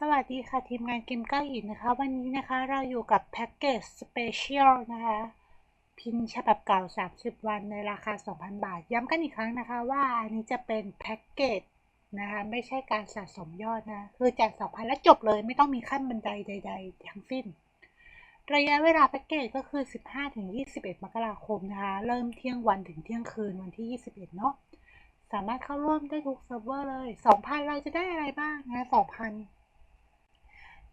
สวัสดีค่ะ ทีมงานเกมก้าอินนะคะ วันนี้นะคะเราอยู่กับแพ็กเกจสเปเชียลนะคะ พินฉบับเก่า 30 วันในราคา 2,000 บาท ย้ำกันอีกครั้งนะคะว่าอันนี้จะเป็นแพ็กเกจนะคะไม่ใช่การสะสมยอดนะ คือแจก 2,000 แล้วจบเลยไม่ต้องมีขั้นบันไดใด ๆ ทั้งสิ้น ระยะเวลาแพ็กเกจก็คือ 15-21 มกราคมนะคะ เริ่มเที่ยงวันถึงเที่ยงคืนวันที่ 21 เนาะสามารถเข้าร่วมได้ทุกเซิร์ฟเวอร์เลย 2,000 เราจะได้อะไรบ้างนะ2,000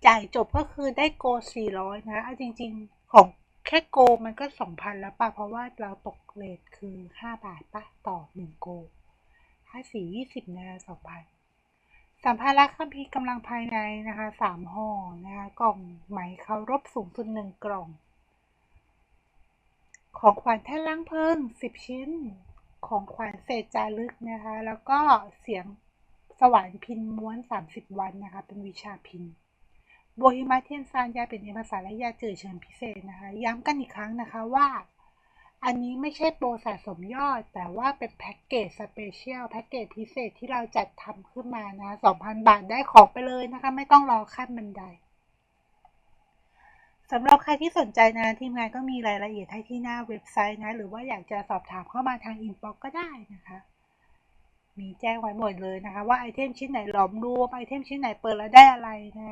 จ่ายจบก็คือได้โก 400 นะเอาจริง ๆ ของแค่โกมันก็ 2,000 แล้วป่ะ เพราะว่าเราตกเลทคือ 5 บาทป่ะ ต่อ 1 โกถ้า4 20 นะ2,000 สัมภาระคัมภีร์กำลังภายในนะคะ 3ห่อนะคะ กล่องไหมเคารบสูงสุด 1 กล่อง ของขวัญแท่นล้างเพลิง10 ชิ้น ของขวัญเศษจารึกนะคะ แล้วก็เสียงสวรรค์พินม้วน 30 วันนะคะ เป็นวิชาพิน โบฮิมาเทียนซานยาเป็นเอกภาษาและยาจืดเชิญพิเศษนะคะ ย้ำกันอีกครั้งนะคะว่า อันนี้ไม่ใช่โปรสะสมยอด แต่ว่าเป็นแพ็กเกจสเปเชียลแพ็กเกจพิเศษที่เราจัดทำขึ้นมานะ 2,000 บาทได้ของไปเลยนะคะ ไม่ต้องรอขั้นบันไดสำหรับใครที่สนใจนะทีมงานก็มีรายละเอียดให้ที่หน้าเว็บไซต์นะ หรือว่าอยากจะสอบถามเข้ามาทางอินบ็อกก็ได้นะคะ มีแจ้งไว้หมดเลยนะคะ ว่าไอเทมชิ้นไหนหลอมรวมไอเทมชิ้นไหนเปิดแล้วได้อะไรนะ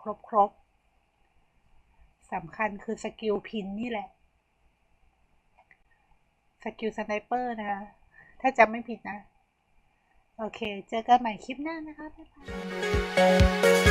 ครบครบสำคัญคือสกิลพินนี่แหละ สกิลสไนเปอร์นะคะ ถ้าจำไม่ผิดนะ โอเค เจอกันใหม่คลิปหน้านะคะ บ๊ายบาย